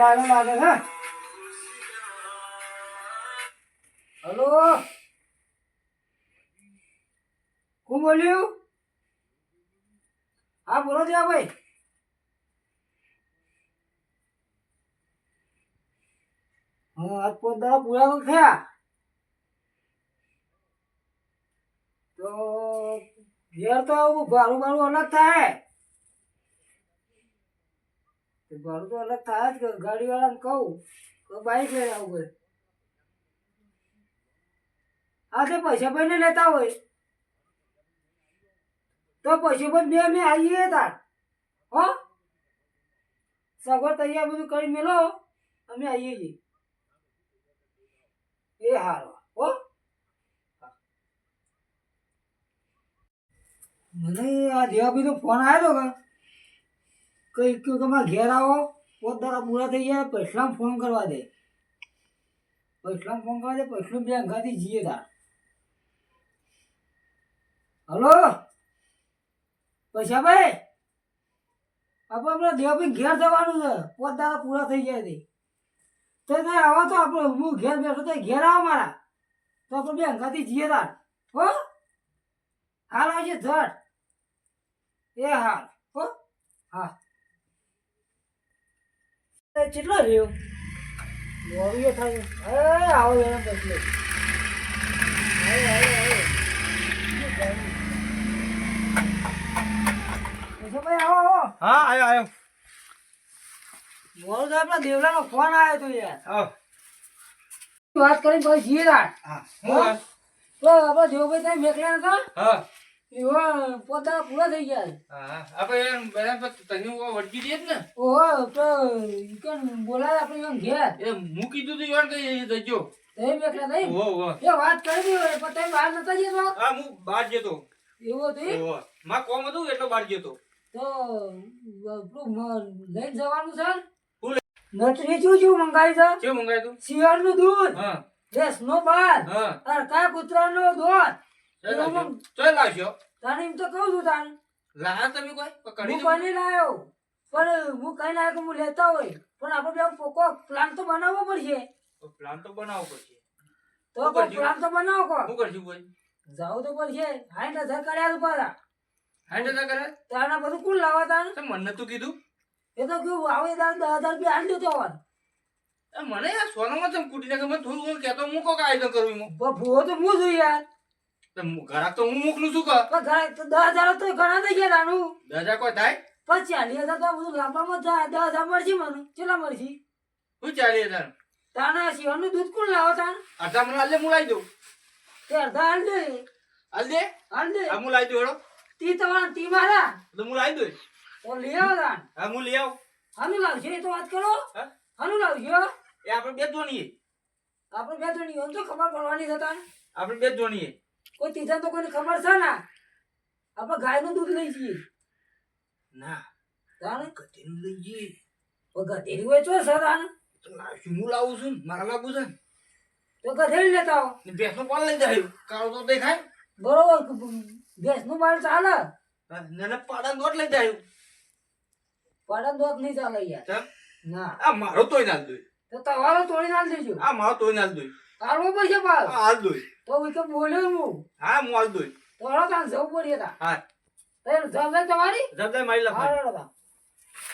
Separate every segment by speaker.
Speaker 1: લાગે લાગે છે. હલો? કોણ બોલ્યું? હા, બોલો ત્યાં ભાઈ હા આજ પોત દાડા પૂરા થયા તો ઘેર તો આવું ભાડું અલગ થાય. ભાડું તો અલગ થાય જ, ગાડીવાળાને કહું તો બાઈક લઈ આવું ભાઈ હા, તે પૈસા ભાઈને લેતા હોય. તો પૈસા ભાઈ બે અમે આવીએ તાર. હો? સગવડ તૈયાર બધું કરી મેલો, અમે આવીએ છીએ. એ હારો. હો? મને આ દેવાભાઈ તો ફોન આવ્યો હતો કઈ કયું તમે ઘેર આવો, પોત દારા પૂરા થઈ જાય પૈસલામ ફોન કરવા દે. પૈસલામ ફોન કરવા દે પૈસલું બે અંગાથી જઈએ તાર. હલો? પૈસા ભાઈ આપણે આપણે દેવાભાઈ ઘેર જવાનું છે. પોત દારા પૂરા થઈ જાય તે તો આવો તો આપણે હું ઘેર બેઠો તો ઘેર આવો મારા. તો આપણે બે અંગાથી જઈએ તાર. હો? હાલ આવજે ધડ એ હાલ. હો? હા. કેટલો રહ્યો? મોરિયો થાય. એ આવો એમ પછી
Speaker 2: હા આયો આયો.
Speaker 1: મોડું થાય આપણા દેવલાનો ફોન આવ્યો તો યાર. વાત કરીને પછી જીએ
Speaker 2: હા?
Speaker 1: તો આપણા દેવભાઈ ત્યાં મેકલ્યા નતા?
Speaker 2: હા.
Speaker 1: એવા પોતા પૂરા થઈ ગયા.
Speaker 2: હા આપણે બધા તને વળગી દે ને.
Speaker 1: ઓહો તો ઈકન બોલાય આપણે એમ ઘેર?
Speaker 2: એ હું કીધું તું યાર કઈ જજો
Speaker 1: તમે મેકલા નહીં
Speaker 2: ઓહો ઓહો.
Speaker 1: એ વાત કરી દી હોય પણ તમે બહાર નતા જતો?
Speaker 2: હા હું બહાર જતો.
Speaker 1: એવું હતું
Speaker 2: ઓહો. માં કોમ હતું એટલો બહાર જતો?
Speaker 1: તો પેલું જવાનું છે? નટરી શું શું મંગાવી છે?
Speaker 2: તું?
Speaker 1: શિયાળનું દૂધ
Speaker 2: હા.
Speaker 1: ભેંસનો બાર
Speaker 2: હા.
Speaker 1: અને કાયા કૂતરાનો દોધ
Speaker 2: ચાલ
Speaker 1: એમ તો કહું છું તાને.
Speaker 2: લાયા તમે કોઈ?
Speaker 1: હું બની લાયો. પણ હું કઈ લાયો કે હું લેતા હોય. પણ આપણે બે પોકો પ્લાન તો બનાવવો પડશે.
Speaker 2: પ્લાન તો બનાવવો પડશે.
Speaker 1: તો
Speaker 2: શું
Speaker 1: કોઈ
Speaker 2: કરશું?
Speaker 1: પ્લાન તો બનાવો કો
Speaker 2: શું કરશું કોઈ?
Speaker 1: જાવ તો પડશે. હાઈ નજર કર્યા પાછા.
Speaker 2: હાઈટ હજાર
Speaker 1: બધું કોણ લાવવા તાને?
Speaker 2: મને તું કીધું.
Speaker 1: એ તો કયું આવે તાર દસ હજાર રૂપિયા આલી દેતો હોય
Speaker 2: મને યાર સોનામાં તમે કૂટી નાખે મને થોડું કેતો મૂકો હું કોક આયોજન કરું
Speaker 1: ભૂવો તો હું છું યાર.
Speaker 2: ઘરાક તો હું મોકલું છું કે?
Speaker 1: પણ ઘરે તો દસ હજાર તો ઘણા થઈ ગયા તાનું
Speaker 2: હજાર કોઈ થાય?
Speaker 1: પણ ચાલીસ હજાર તો બધું લાંબામાં થાય. દસ હજાર મળશે મને. કેટલા મળશે?
Speaker 2: શું ચાલીસ હજાર?
Speaker 1: તાના શિવાનું દૂધ કોણ લાવો તાન?
Speaker 2: અડધા મને આલે હું લાવી દઉં.
Speaker 1: તે અડધા હાલ દે.
Speaker 2: હાલ દે?
Speaker 1: હાલ દે.
Speaker 2: હા લાવી દઉં હેડો.
Speaker 1: તી તમારા તી મારા.
Speaker 2: તો હું લાવી દઉં.
Speaker 1: તો લઈ આવો તાન.
Speaker 2: હા હું લઈ આવું.
Speaker 1: હાનું લાવશે એ તો વાત કરો.
Speaker 2: હા?
Speaker 1: હાનું લાવશે
Speaker 2: એ આપણે બે જ જોણીએ
Speaker 1: આપણે બે હોય તો ખબર પડવાની છે તાન.
Speaker 2: આપણે બે જ જોણીએ
Speaker 1: કોઈ તીજા તો કોઈને ખબર છે ને? આપણે ગાયનું દૂધ લઈ જઈએ.
Speaker 2: ના.
Speaker 1: તાને
Speaker 2: ગધેડું લઈ જઈએ.
Speaker 1: તો ગધેડી હોય તો છે તાન
Speaker 2: તો લાવશું હું લાવું છું મારા લાગુ છે
Speaker 1: તો ગધેડી લેતા આવો.
Speaker 2: ભેંસનો કોણ લઈ જાય. કાળો તો દેખાય.
Speaker 1: બરોબર ગેસનું પાલ ચાલે?
Speaker 2: ને એને દોટ લઈ જાય.
Speaker 1: પાડન દોટ નહીં ચાલે યાર. ના.
Speaker 2: આ મારો તોય નાલ દોય.
Speaker 1: તો તમારો તોડી નાખ દેજો.
Speaker 2: આ મારો તોય નાલ દોય.
Speaker 1: કાઢવો પૈસા
Speaker 2: પાલ. હાલ દોય.
Speaker 1: તો હું કે બોલ્યો હું.
Speaker 2: હા હું હાલ દોય
Speaker 1: તો હળો તાન જવું પડી હતા
Speaker 2: હા.
Speaker 1: તે જવાબદારી તમારી?
Speaker 2: જબદાર મારી
Speaker 1: હા
Speaker 2: લખવા
Speaker 1: હળો તા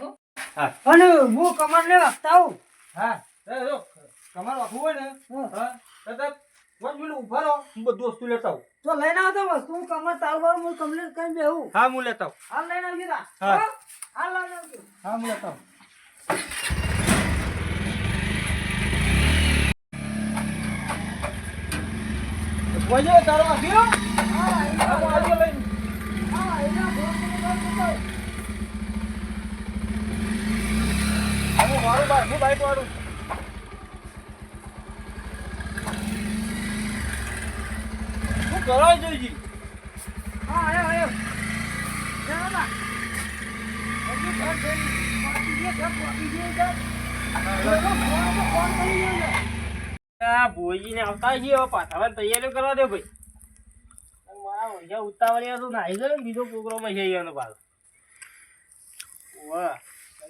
Speaker 1: હો?
Speaker 2: હા.
Speaker 1: અને હું કમર ને વાગતા આવું.
Speaker 2: હા. એ જો કમર વાખવું હોય ને
Speaker 1: હા.
Speaker 2: હા. તો તો પાંચ મિનિટ ઊભા રહો હું બધું વસ્તુ લેતા આવું.
Speaker 1: તો લઈને આવતો વસ્તુ હું કમર તાળવાર હું કમ્પ્લીટ કરી બેહું.
Speaker 2: હા હું લેતા આવું.
Speaker 1: હાલ લઈને આવજો
Speaker 2: હા.
Speaker 1: હાલ લઈને આવજો.
Speaker 2: હા હું લેતા આવું. વજો તારો
Speaker 1: કરી
Speaker 2: હું. મારું બાઈક હું બાઈક વાળું. હું કરવા જોઈજી?
Speaker 1: હા ઘર તો ફોન તો ફોન કરી
Speaker 3: આ ભોજીને આવતા છીએ હવે પાછાવાની તૈયારીઓ કરવા દે ભાઈ. મારા વૈયા ઉતાવળિયા તો નાહી ગયો ને, બીજો પ્રોગ્રામ છે એનો પાછો. વાહ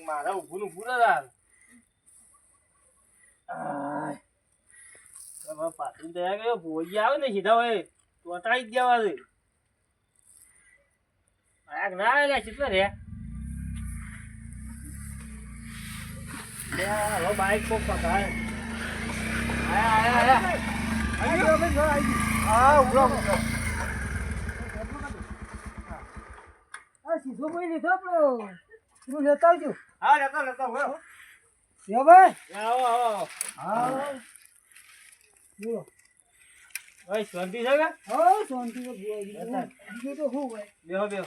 Speaker 3: મારા ઊભું ઊભું ના થાય. હવે તૈયાર કર્યો ભોજી આવે ને સીધા હોય, ચોટાડી જ જવા દે કે ના આયા કેટલા રે. હવે બાઈક કોક પકડાય. આયા, આયા, આયા.
Speaker 2: હા ઉભરો ઉભરો
Speaker 1: આ સીધો કોઈ લીધો આપણો તું લેતા આવજો
Speaker 2: હા લેતો લેતો ઉભરો
Speaker 1: યો ભાઈ
Speaker 3: આવો, આવો.
Speaker 1: હા બોલો
Speaker 3: ઓય, શાંતિ છે કે?
Speaker 1: હા શાંતિ તો જોવા બીજું તો શું હોય
Speaker 3: બેહો, બેહો.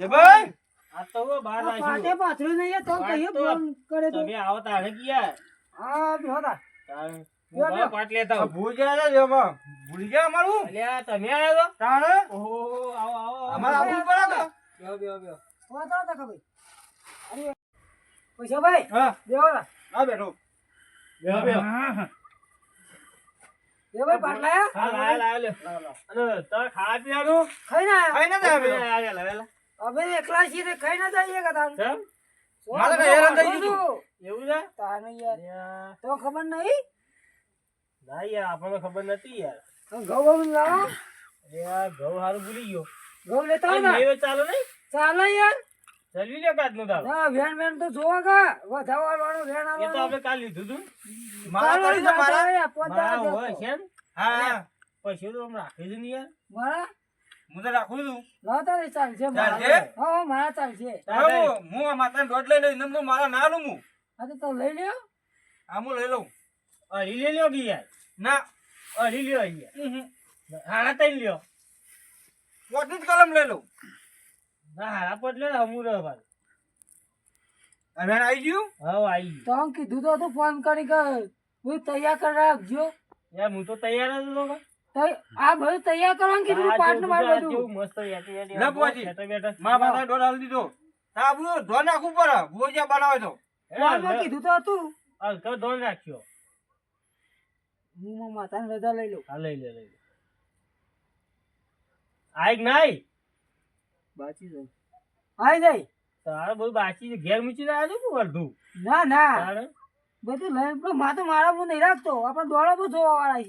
Speaker 2: જે ભાઈ
Speaker 3: આ તો હું બહાર
Speaker 1: પાટે પાથરું નહીં તો કરે તો
Speaker 3: તમે આવો તારે
Speaker 2: ગયા
Speaker 1: ભાઈ
Speaker 2: હા
Speaker 1: બેહો તાર
Speaker 3: તારે
Speaker 1: અમે એકલા છીએ ખાઈ ના જઈએ કે તાર
Speaker 3: કેમ?
Speaker 2: મારે તો હેરાન થઈ ગયું
Speaker 3: એવું છે?
Speaker 1: તો ખબર નહીં?
Speaker 3: ના યાર, આપણને ખબર નથી યાર.
Speaker 1: ઘઉં ઘઉં લાવો
Speaker 3: અલ્યા, ઘઉં હારું ભૂલી ગયો.
Speaker 1: ઘઉં લેતા ને.
Speaker 3: ચાલો નહીં?
Speaker 1: ચાલે યાર.
Speaker 3: ચલવી લ્યો કાચનું તારું.
Speaker 1: હા વેણ વેણ તો જોવા કા વધાવા વાળો વેણ
Speaker 3: એ તો આપણે કાલ લીધું તું.
Speaker 2: મારા દો મારા
Speaker 3: મારા હોય છે
Speaker 2: હા હા.
Speaker 3: પછી તો હમણાં રાખી દઉં યાર.
Speaker 1: મારા?
Speaker 2: હું તો રાખું છું.
Speaker 1: લાવતા રે ચાલશે
Speaker 2: ચાલશે?
Speaker 1: મારા હા મારા ચાલશે.
Speaker 3: તારે
Speaker 2: હું હું આ માતાને દોઢ લઈ એમ તો મારા ના લઉં હું.
Speaker 1: હા તો લઈ લ્યો.
Speaker 2: આ હું લઈ લઉં.
Speaker 3: અઢી લઈ લ્યો યાર.
Speaker 2: ના.
Speaker 3: અઢી લ્યો અહીંયા. હાડા તઈ લ્યો.
Speaker 2: પોતની જ કલમ લઈ લઉં.
Speaker 3: ના હારા પર લે હમું રહ્યો ભાઈ.
Speaker 2: હવે આવી ગયું?
Speaker 3: હવે આવી ગયું.
Speaker 1: તો કીધું તો ફોન કરી કે હું તૈયાર કરી રાખજો.
Speaker 3: યાર હું તો તૈયાર જ હતો
Speaker 1: આ બધું તૈયાર કરવાનું કીધું
Speaker 3: આ
Speaker 1: પાટ માર
Speaker 3: બધું. મસ્ત યાટી
Speaker 2: ના. મારા માતાને દોઢ હાલ દીધો. તા બુ ધોન નાખવું પર બોજા બનાવે તો.
Speaker 1: કીધું તો હતું.
Speaker 3: હલકો ધોન રાખ્યો?
Speaker 1: હું મારા માતાને રજા લઈ લઉં.
Speaker 3: હા લઈ લે લઈ લે. આઈક કે નાઈ.
Speaker 1: બાચી જાય. આઈ જાય.
Speaker 3: તારે બધું બાચી છે. ઘેર મૂકીને આવ્યો છું કે અડધું?
Speaker 1: ના ના.
Speaker 3: તારે?
Speaker 1: બધું લઈને પેલો માં તો મારા હું નહીં રાખતો. આપણે દોડા બહુ જોવા વાળા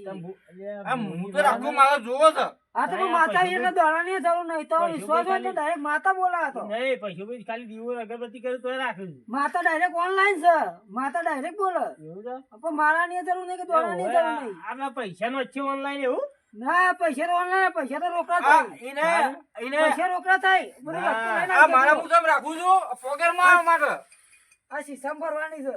Speaker 2: આ હું તો રાખું મારે જોવો છે.
Speaker 1: આ તો માતા એટલે દોડાની જરૂર નહીં તો વિશ્વાસ હોય તો ડાયરેક્ટ માતા બોલાવો તો.
Speaker 3: નહીં પછી ભાઈ ખાલી દીવો અગરબત્તી કર્યું તો રાખું
Speaker 1: માતા ડાયરેક્ટ ઓનલાઈન છે. માતા ડાયરેક્ટ બોલે. મારાની જરૂર નહીં કે દોડાની જરૂર નહીં.
Speaker 3: આપણા પૈસા નો છે ઓનલાઈન એવું?
Speaker 1: ના પૈસા તો ઓનલાઈન પૈસા તો રોકડા થાય. પૈસા રોકડા થાય.
Speaker 2: મારા હું રાખું છું.
Speaker 1: આ સિસ્ટમ ભરવાની છે.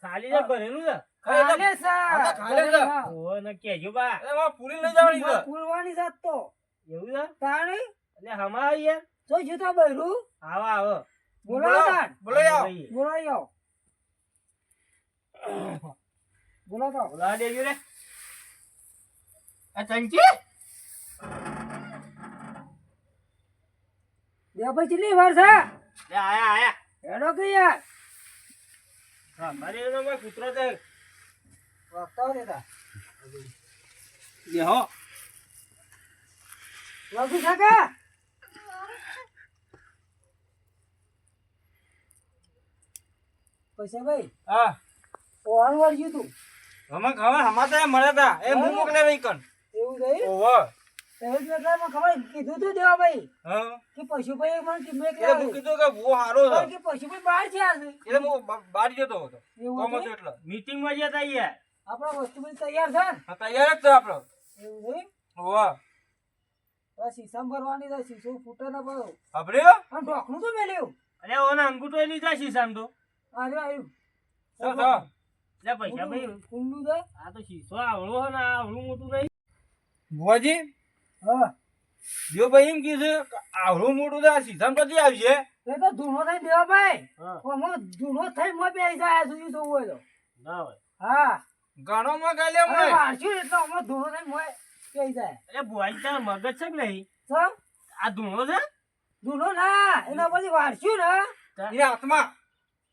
Speaker 3: ખાલી જ ભરેલું છે?
Speaker 1: ખાલે છે.
Speaker 2: ખાલે છે.
Speaker 1: હા.
Speaker 3: ઓહો, ને કહેજો બા.
Speaker 2: અરે મારે પૂરી લઈ જવાની છે.
Speaker 1: પૂરવાની છે તો.
Speaker 3: એવું છે?
Speaker 1: તાણી?
Speaker 3: એટલે હમણાં યાર
Speaker 1: જો તો બૈરું
Speaker 3: આવો આવો.
Speaker 1: બોલાવો
Speaker 2: બોલો આવો
Speaker 3: લઈએ.
Speaker 1: આવો. બોલો તો
Speaker 3: બોલાવા દેજો રે. આ ચંચી?
Speaker 1: બે ભાઈ કેટલી વાર છે
Speaker 3: લે આયા આયા
Speaker 1: હેડો કે યાર
Speaker 3: હા મારે કૂતરો છે.
Speaker 1: વાગતા દેતા
Speaker 3: બેહો
Speaker 1: વાગી કાકા પૈસા ભાઈ
Speaker 2: હા.
Speaker 1: ઓણ વળ્યું તું.
Speaker 2: અમે હવે હમાતા મળ્યા હતા એ હું. મોકલે ભાઈ કન
Speaker 1: એવું થઈ
Speaker 2: ઓહો.
Speaker 1: કેટલામાં ખબર કીધું તું દેવા ભાઈ
Speaker 2: હા.
Speaker 1: કે પશુભાઈ મને કિંમત
Speaker 2: એટલે હું કીધું કે બહુ સારો છે.
Speaker 1: કે પશુભાઈ બહાર છે આજે.
Speaker 2: એટલે હું બહાર જતો હતો.
Speaker 1: એવું
Speaker 2: હતો એટલે.
Speaker 3: મીટિંગમાં જતા યાર
Speaker 1: આપણા વસ્તુ બધી તૈયાર છે
Speaker 2: હા, તૈયાર જ છે આપણો.
Speaker 1: એવું નહીં
Speaker 2: ઓહો
Speaker 1: બસ શીશમ ભરવાની છે શીશો ફૂટે ના પડો અને ઢોકણું તો મેલ્યું.
Speaker 3: અરે ઓને અંગૂઠો એની જાય શીશામ તો
Speaker 1: આવ્યું. આવ્યું
Speaker 2: ચાલ.
Speaker 3: પૈસા ભાઈ.
Speaker 1: ખુલ્લું છે?
Speaker 3: આ તો શીશો આવડો ને આ આવડું મોટું નહીં.
Speaker 2: ભુવાજી?
Speaker 1: હા.
Speaker 2: જો ભાઈ એમ કીધું આવડું મોટું છે સીધા કદી આવશે
Speaker 1: એ તો ધૂનો થઈ દેવા ભાઈ.
Speaker 3: હા.
Speaker 1: ધૂનો થઈ મો બે જાય સુધી જોવું હોય તો.
Speaker 3: ના હોય.
Speaker 1: હા.
Speaker 2: ઘણો માં ગાલે
Speaker 1: અરે
Speaker 2: મળે
Speaker 1: એટલો આમાં ધૂનો થઈ મોં બેસી જાય.
Speaker 3: અરે ભુવાજી તારા મગજ છે કે નહીં?
Speaker 1: તો?
Speaker 3: આ ધૂનો છે?
Speaker 1: ધૂનો ના એના પછી વારસ્યું ને.
Speaker 2: એ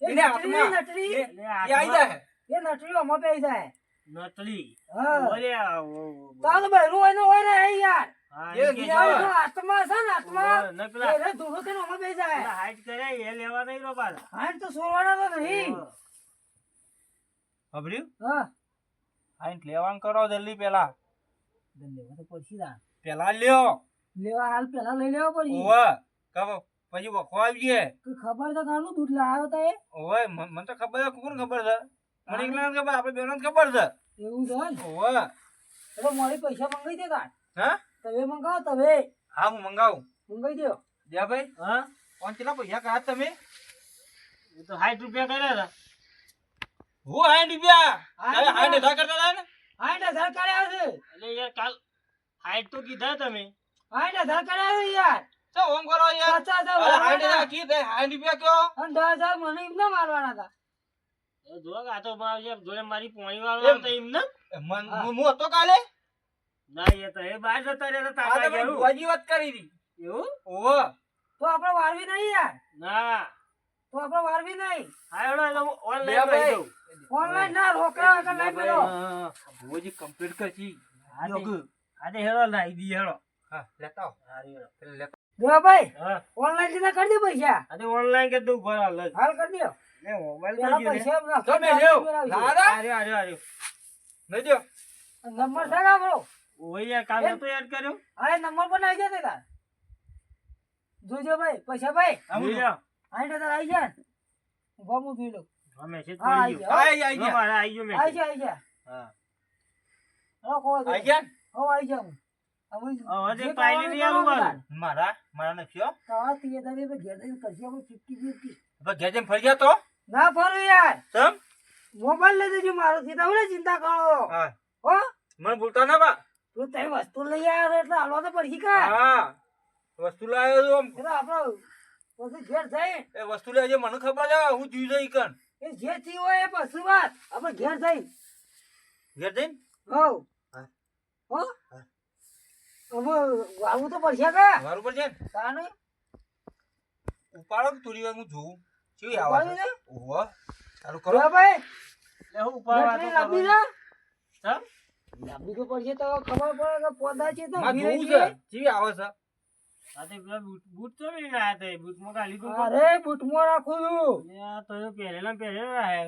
Speaker 1: એ
Speaker 2: એને
Speaker 1: નટરી નટરી.
Speaker 2: એ- આવી જાય.
Speaker 1: એ નટરી અમે બે જાય.
Speaker 3: નટરી.
Speaker 1: હા.
Speaker 3: ઓરે
Speaker 1: તાલ ભાઈ રોય ને હોય ને યાર. તો તો
Speaker 2: લેવાનું કરો જલ્દી પેલા.
Speaker 1: તો તો
Speaker 2: લ્યો.
Speaker 1: લેવા હાલ પેલા લઈ લેવા
Speaker 2: કબો પછી વખો
Speaker 1: કોઈ ખબર તો ખાનું દૂધ લાવ્યો તો એ.
Speaker 2: ઓવે મને તો ખબર કોણ ખબર છે? મને એકલા ખબર આપણે બેનો ખબર છે.
Speaker 1: એવું છે
Speaker 2: ઓવે.
Speaker 1: એટલે મારી પૈસા મંગાઈ દે કા
Speaker 2: હા?
Speaker 1: તમે મંગાવો તમે.
Speaker 2: હા હું મંગાવું.
Speaker 1: મંગાવી દો
Speaker 2: દયાભાઈ
Speaker 3: હા?
Speaker 2: કોણ કેટલા પૈસા કાઢ તમે?
Speaker 3: એ તો સાઠ રૂપિયા કર્યા હતા.
Speaker 2: હું હાઈટ રૂપિયા? હાઈટ હજાર કરતા હતા ને?
Speaker 1: આઠ હજાર કર્યા છે.
Speaker 3: એટલે યાર કાલ સાઠ તો કીધા તમે.
Speaker 1: આઠ હજાર કર્યા છે યાર.
Speaker 2: તો ઓમ કરો યાર.
Speaker 1: પચાસ
Speaker 2: અરે
Speaker 1: હજાર
Speaker 2: હાઈટ હજાર કી તે હાઈટ રૂપિયા કયો?
Speaker 1: અને દસ હજાર મને એમને મારવાના હતા.
Speaker 3: એ જો આ તો મારા જોડે મારી પોણી વાળો
Speaker 2: એમ.
Speaker 3: આવતો એમને
Speaker 2: મન હું. હું હતો કાલે?
Speaker 3: ના એ તો એ બહાર જતા રહ્યા તાતા.
Speaker 2: વાત કરી હતી.
Speaker 3: એવું?
Speaker 2: ઓવે
Speaker 1: તો આપણે વારવી નહીં યાર.
Speaker 3: ના.
Speaker 1: તો આપણે વારવી નહીં.
Speaker 3: હા એડો એટલે દઉં.
Speaker 1: ઓનલાઈન ના રોકડા વગર લઈ
Speaker 2: કમ્પ્લીટ કરશી.
Speaker 3: તે- હેડો લાવી દી હેડો.
Speaker 2: હા લેતા
Speaker 3: હારી હેડો.
Speaker 2: પેલા લેતા
Speaker 1: દેવાભાઈ ઓનલાઈન લીધા કરી દે પૈસા.
Speaker 3: આ ઓનલાઈન કે દઉં ભરા લઈ.
Speaker 1: હાલ કરી દો.
Speaker 3: લે મોબાઈલ
Speaker 1: પેલા. પૈસા
Speaker 2: તમે.
Speaker 1: નંબર છે આપણો
Speaker 3: ઓય કાલ નતો યાદ કર્યો?
Speaker 1: એ નંબર પર આવી જશે તાર. જોજો ભાઈ પૈસા ભાઈ.
Speaker 2: આ હું
Speaker 3: જોઈ લ્યો.
Speaker 1: આઠ હજાર આવી ઊભા હું જોઈ લઉં.
Speaker 3: હા,
Speaker 1: હા,
Speaker 3: પડી ગયો.
Speaker 2: આઈ આઈ
Speaker 3: જો
Speaker 2: ગયા.
Speaker 3: મારે ગયો
Speaker 1: આવી આવી
Speaker 3: હા.
Speaker 1: હલો
Speaker 2: આઈ ગયા?
Speaker 1: હો આવી જાઉં હવે
Speaker 3: હવે તે
Speaker 1: જે
Speaker 3: પાયલી નહીં આલું મારું.
Speaker 2: મારા મારા નથી હો.
Speaker 1: તારા ત્રીસ હજાર રૂપિયા ઘેર જઈને કરશે આપણે ફિફ્ટી ફિફ્ટી
Speaker 2: હવે ઘેર જઈને ફરી ગયા તો
Speaker 1: ના ફરું યાર.
Speaker 2: સમ
Speaker 1: મોબાઈલ લઈ દેજો મારો સીધા હું ચિંતા કરો.
Speaker 2: હા.
Speaker 1: હો?
Speaker 2: મને ભૂલતા ના બા.
Speaker 1: તું તમે વસ્તુ લઈ આવ્યો એટલે હાલવા તો પડશે કા
Speaker 2: હા વસ્તુ લાવ્યો છું
Speaker 1: એટલે આપણે પછી ઘેર જઈ.
Speaker 2: એ વસ્તુ લેજે મને ખબર છે હું જીવ જઈ કન
Speaker 1: એ જે થી હોય એ પછી વાત. આપણે ઘેર જઈ.
Speaker 2: ઘેર જઈને?
Speaker 1: હો.
Speaker 2: હો.
Speaker 1: હવે વાવું તો પડશે કા?
Speaker 2: મારું પડશે છે ને?
Speaker 1: તાને?
Speaker 2: ઉપાડો થોડી હું જોઉં કેવી આવે? ઓહો ચાલુ કરો.
Speaker 1: કરો ભાઈ.
Speaker 3: લે હું ઉપાડવા તો કરું.
Speaker 1: લાંબી તો પડશે તો ખબર પડે કે પોદા છે તો
Speaker 2: માં જોવું
Speaker 1: છે.
Speaker 2: કેવી આવે છે
Speaker 3: આ તે પેલા બૂટ બૂટ તો લઈને આયા તા. એ બૂટમાં કાઢી તો.
Speaker 1: અરે બૂટમાં રાખું છું
Speaker 3: તો એ પહેરેલા પહેરેલા હે.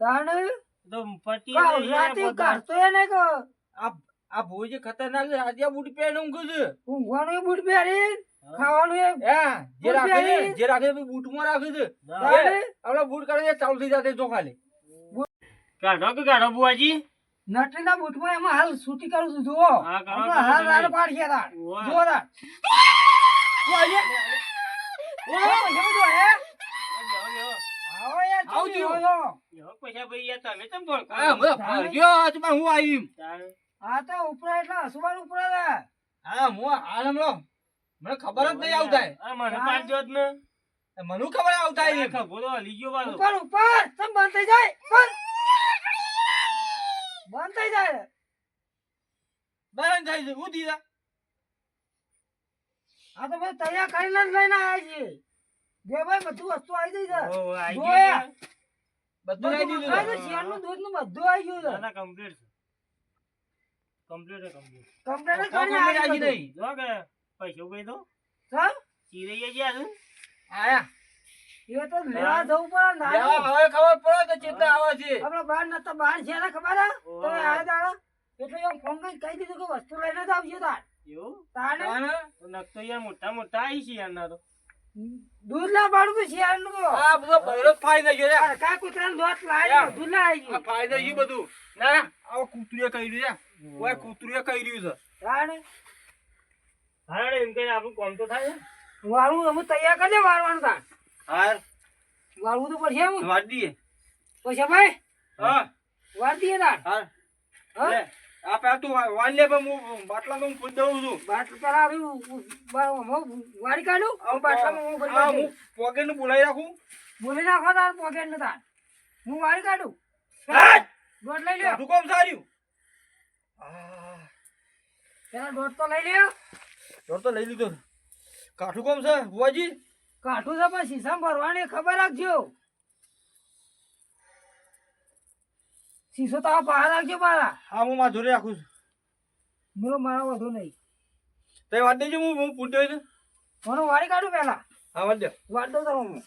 Speaker 1: તાને
Speaker 3: તો પટ્ટી
Speaker 1: રાતે કાઢતો એ નહીં કે
Speaker 2: આ આ ભૂઈ ખતરનાક છે આજે બૂટ પહેરીને ઊંઘું છું
Speaker 1: ઊંઘવાનું બૂટ પહેરી ખાવાનું એ
Speaker 2: હા જે રાખે? જે રાખે બૂટમાં રાખે છે
Speaker 3: ના.
Speaker 2: બૂટ કાઢે ચાલુ થઈ જશે જો ખાલી
Speaker 3: કાઢો કે કાઢો બુઆજી
Speaker 1: નટરીના બૂટમાં એમાં હાલ છૂટી કરું છું જુઓ. હાલ. રાડ પાડશે તાર. જુઓ તાર.
Speaker 2: મને
Speaker 3: તારે.
Speaker 2: ખબર જ નહીં આવતા
Speaker 3: મને
Speaker 2: ખબર આવતા.
Speaker 1: ઉપર ઉપર તમ બંધ થઈ જાય. બંધ બંધ થઈ જાય
Speaker 2: બરાબર થાય છે હું દીધા
Speaker 1: આ તો ભાઈ તૈયાર કરીને લઈને આવ્યા છીએ. જે ભાઈ બધું વસ્તુ આવી ગઈ છે.
Speaker 3: આઈ
Speaker 1: જોયા.
Speaker 3: ગયો ને?
Speaker 2: બધું લઈ
Speaker 1: બધું
Speaker 2: દીધું
Speaker 1: આવી દૂધનું બધું આવી ગયું
Speaker 3: ના,
Speaker 1: છે.
Speaker 3: ના, complete છે. Complete છે, complete.
Speaker 1: કરીને આવી
Speaker 2: રાજી નહીં
Speaker 3: જો કે પૈસો ભાઈ તો.
Speaker 1: સર
Speaker 3: ચીરૈયા જ્યાં
Speaker 2: આયા.
Speaker 1: એ તો લેવા જવું પડે ના
Speaker 2: હવે ખબર પડે કે ચેતા આવે છે.
Speaker 1: આપડે બહાર નતા બહાર છે ને ખબર હે?
Speaker 3: આ
Speaker 1: તમે એટલે એમ ફોન કરીને કહી દીધું કે વસ્તુ લઈને જ આવજો તાર.
Speaker 3: એવું?
Speaker 1: તાને?
Speaker 2: તાને?
Speaker 3: તો નખ તો યાર મોટા મોટા આઈ છે યાર ના તો.
Speaker 1: દૂધ લા પાડું તો તો.
Speaker 2: આ બધો બૈરો ફાયદો ગયો
Speaker 1: આ કા કૂતરાનું દોત દૂધ લા આવી ગયું.
Speaker 2: ફાઈ નાખ્યું બધું. ના આવો કૂતરીએ કહી રહ્યું છે ઓય કૂતરીએ કહી રહ્યું છે.
Speaker 3: રે, એમ કહીને આપણું કામ તો થાય ને.
Speaker 1: વાળું અમે તૈયાર કરી દે વાળવાનું તાર.
Speaker 2: હાર.
Speaker 1: વાળવું તો પડશે એમ.
Speaker 2: વાર દઈએ.
Speaker 1: પૈસા ભાઈ?
Speaker 2: હા.
Speaker 1: વાર દઈએ તાર.
Speaker 2: હાર.
Speaker 1: હા?
Speaker 2: લે આ પેલા તું વા- વાડ લે પણ હું બાટલામાં હું ફૂલ દઉં છું.
Speaker 1: બાટલું પેલા વાળી કાઢું? હવે બાટલામાં હું ભરી
Speaker 2: હા હું પોકેટનું બોલાવી રાખું.
Speaker 1: બોલી નાખો તાર પોકેટ ને તાર. હું વાળી કાઢું! દોઢ લઈ લ્યો.
Speaker 2: કોમ સાર્યું
Speaker 1: પેલા દોઢ તો લઈ લ્યો.
Speaker 2: જોર તો લઈ લીધો. કાઠું કોમ છે બુવાજી
Speaker 1: કાઠું તો પણ શીશામાં ભરવાની ખબર રાખજો. શીશો તો બહાર રાખજો મારા
Speaker 2: હા હું મારા રાખું છું.
Speaker 1: મેં મારા વધુ નહીં.
Speaker 2: તો વાત દેજો હું હું પૂછ દઉં
Speaker 1: મને વાળી કાઢું પેલા
Speaker 2: હા વાત દે.
Speaker 1: વાત દઉં તમે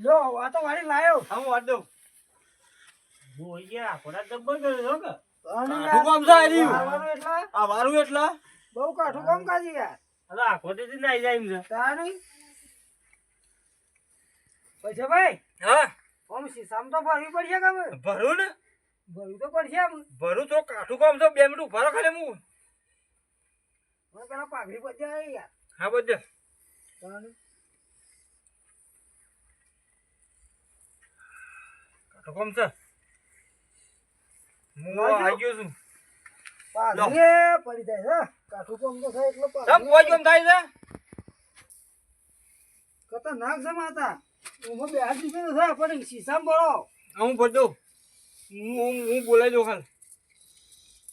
Speaker 1: જો આ તો વાળી લાયો.
Speaker 2: હા હું વાટ દઉં.
Speaker 3: ભોજી આખોડા જબ્બર કર્યો છો કે?
Speaker 2: કાઠું કામ છે રહ્યું.
Speaker 1: એટલે?
Speaker 2: આ વારું એટલા?
Speaker 1: બહુ કાઠું કામ કાજી યાર
Speaker 3: આખો આખોટેથી નાઈ જાય એમ છે.
Speaker 1: તાણી પૈસા ભાઈ
Speaker 2: હા.
Speaker 1: આમ શીશામ તો ભરવી પડશે કે
Speaker 2: ભરું ને?
Speaker 1: ભરવું તો પડશે આમ.
Speaker 2: ભરું તો કાઠું કામ તો બે મિનિટ ઊભા રહો ખાલી હું.
Speaker 1: પેલા પાઘડી પછી યાર.
Speaker 2: હા બધે. કાઠું કામ છે? હું. આવી ગયો છું.
Speaker 1: એ પડી જાય હે? કાઠું કામ તો થાય એટલે
Speaker 2: તમ
Speaker 1: પાઘડી
Speaker 2: કોઈ કેમ થાય છે?
Speaker 1: ખતરનાક છે માતા. ઉમાં બે હાથ દીધો છે પણ સીસામ ભરો
Speaker 2: હા, હું દઉં. હું હું હું બોલાવી દઉં ખાલી.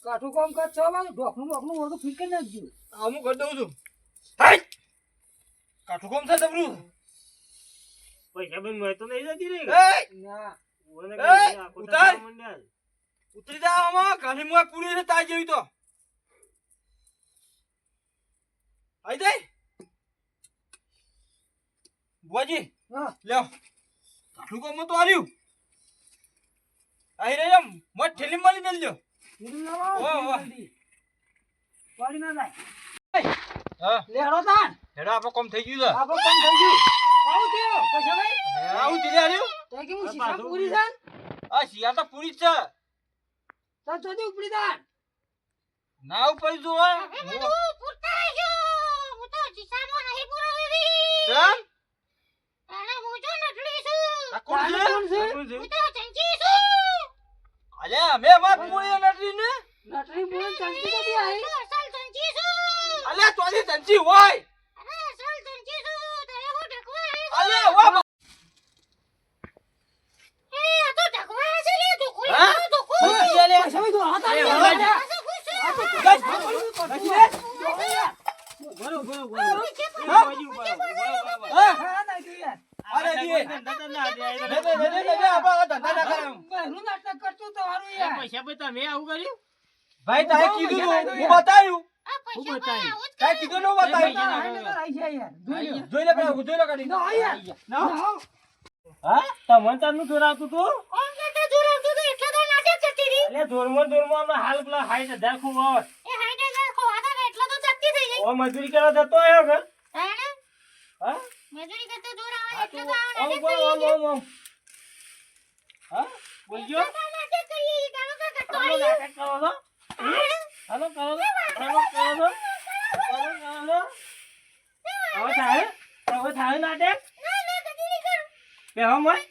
Speaker 1: કાઠું કામ કર છો બાજુ. ઢોકનું બોકનું હોય તો ફીટ કરી નાખજો.
Speaker 2: હા હું કરી દઉં છું! કાઠું કામ છે તમરું
Speaker 3: પૈસા ભાઈ મેં તો નહીં જતી
Speaker 2: એય!
Speaker 1: ના.
Speaker 2: ઉતાર. ઉતરી જા આમાં કાલી મુઆ પૂરી છે તાર જેવી તો. આઈ જાય. બોજી
Speaker 1: હા.
Speaker 2: લ્યો. કાઠું કો મતો આર્યું. આઈ રહ્યા મત ઠેલી
Speaker 1: મળી
Speaker 2: દેજો.
Speaker 1: લેડો તાન
Speaker 2: હેડો આપો કામ થઈ ગયું આપો
Speaker 1: આપણો થઈ ગયું. આવું થયો? પૈસા ભાઈ
Speaker 2: આવું
Speaker 1: તો કે હું પૂરી છે
Speaker 2: આ શિયા તો પૂરી છે.
Speaker 1: તો ઉપડી
Speaker 2: ના ઉપર જો છે? અલે અમે અમાર પૂરી નટરી ને?
Speaker 1: નટરી પૂરી
Speaker 2: હોય હા
Speaker 1: તો.
Speaker 2: હા
Speaker 1: હા.
Speaker 2: અરે
Speaker 3: ના તો
Speaker 1: તો
Speaker 3: ભાઈ તમે આવું કર્યું
Speaker 2: ભાઈ તારે કીધું હું બતાવ્યું
Speaker 3: હું
Speaker 2: કાંઈ કીધું નું
Speaker 1: હાઈને તો આવી ગયા યાર. જોઈ લે.
Speaker 2: પેલા જોઈ લે કાઢી.
Speaker 1: ના, યાર. ના, હા.
Speaker 3: હા તારનું જોરાતું તું? એટલે જોરમાં જોરમાં અમે હાલ પેલા હાઈટ હજાર ખૂબ આવે ઓ મજૂરી કરવા જતો આવ્યો કે હા
Speaker 4: મજૂરી કરતા જોર આવે એટલે
Speaker 3: તો
Speaker 4: તો આવા
Speaker 3: બોલ,
Speaker 4: નાટક.
Speaker 3: હા? બોલજો.
Speaker 4: કરીએ. કાનો કરતો
Speaker 3: કરો છો? હાલો કરો હાલો કરો હાલો કરો હવે થાય હવે થાય નાટક. બે હમ હોય